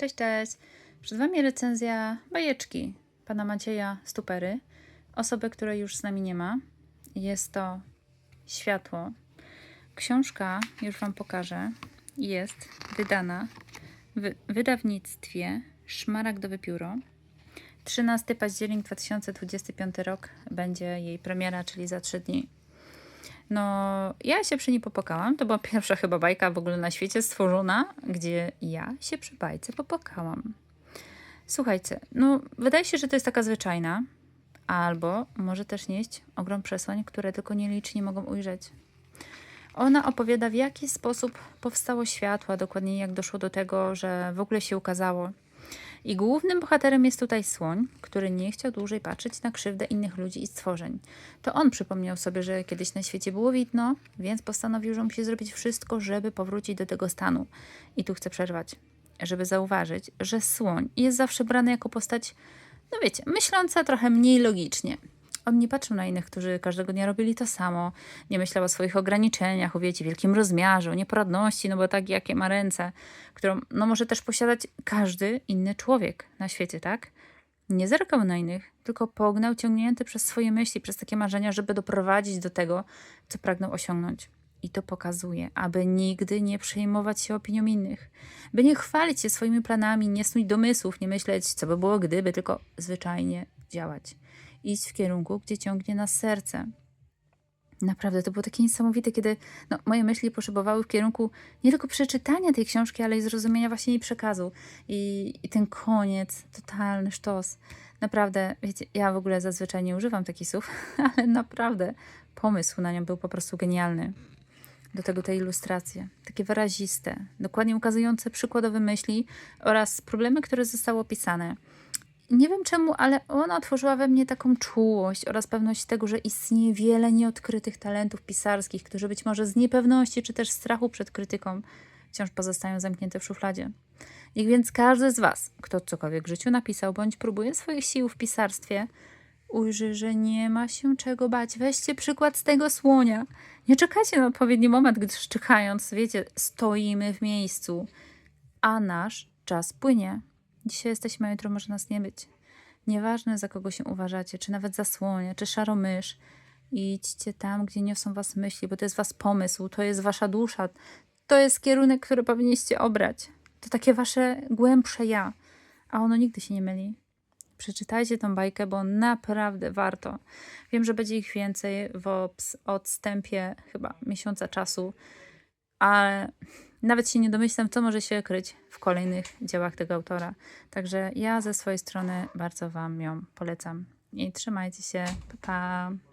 Cześć, cześć. Przed Wami recenzja bajeczki pana Macieja Stupery, osoby, której już z nami nie ma. Jest to Światło. Książka, już Wam pokażę, jest wydana w wydawnictwie Szmaragdowe Pióro. 13 październik 2025 rok będzie jej premiera, czyli za 3 dni. No, ja się przy niej popłakałam. To była pierwsza chyba bajka w ogóle na świecie stworzona, gdzie ja się przy bajce popłakałam. Słuchajcie, no wydaje się, że to jest taka zwyczajna, albo może też nieść ogrom przesłań, które tylko nieliczni mogą ujrzeć. Ona opowiada, w jaki sposób powstało światło, dokładnie jak doszło do tego, że w ogóle się ukazało. I głównym bohaterem jest tutaj słoń, który nie chciał dłużej patrzeć na krzywdę innych ludzi i stworzeń. To on przypomniał sobie, że kiedyś na świecie było widno, więc postanowił, że musi zrobić wszystko, żeby powrócić do tego stanu. I tu chcę przerwać, żeby zauważyć, że słoń jest zawsze brany jako postać, no wiecie, myśląca trochę mniej logicznie. On nie patrzył na innych, którzy każdego dnia robili to samo. Nie myślał o swoich ograniczeniach, o wiecie, wielkim rozmiarze, o nieporadności, no bo tak jakie ma ręce, którą no może też posiadać każdy inny człowiek na świecie, tak? Nie zerkał na innych, tylko pognał ciągnięty przez swoje myśli, przez takie marzenia, żeby doprowadzić do tego, co pragnął osiągnąć. I to pokazuje, aby nigdy nie przejmować się opinią innych, by nie chwalić się swoimi planami, nie snuć domysłów, nie myśleć, co by było gdyby, tylko zwyczajnie działać iść w kierunku, gdzie ciągnie nas serce. Naprawdę, to było takie niesamowite, kiedy no, moje myśli poszybowały w kierunku nie tylko przeczytania tej książki, ale i zrozumienia właśnie jej przekazu. I, i ten koniec, totalny sztos. Naprawdę, wiecie, ja w ogóle zazwyczaj nie używam takich słów, ale naprawdę pomysł na nią był po prostu genialny. Do tego te ilustracje, takie wyraziste, dokładnie ukazujące przykładowe myśli oraz problemy, które zostały opisane nie wiem czemu, ale ona otworzyła we mnie taką czułość oraz pewność tego, że istnieje wiele nieodkrytych talentów pisarskich, które być może z niepewności czy też strachu przed krytyką wciąż pozostają zamknięte w szufladzie. Niech więc każdy z Was, kto cokolwiek w życiu napisał bądź próbuje swoich sił w pisarstwie, ujrzy, że nie ma się czego bać. Weźcie przykład z tego słonia. Nie czekajcie na odpowiedni moment, gdyż czekając, wiecie, stoimy w miejscu, a nasz czas płynie. Dzisiaj jesteśmy, a jutro może nas nie być. Nieważne za kogo się uważacie, czy nawet za słonia, czy szaromysz. Idźcie tam, gdzie niosą was myśli, bo to jest was pomysł, to jest wasza dusza, to jest kierunek, który powinniście obrać. To takie wasze głębsze ja, a ono nigdy się nie myli. Przeczytajcie tą bajkę, bo naprawdę warto. Wiem, że będzie ich więcej w odstępie chyba miesiąca czasu, ale nawet się nie domyślam, co może się kryć w kolejnych dziełach tego autora. Także ja ze swojej strony bardzo Wam ją polecam. I trzymajcie się. Pa, pa.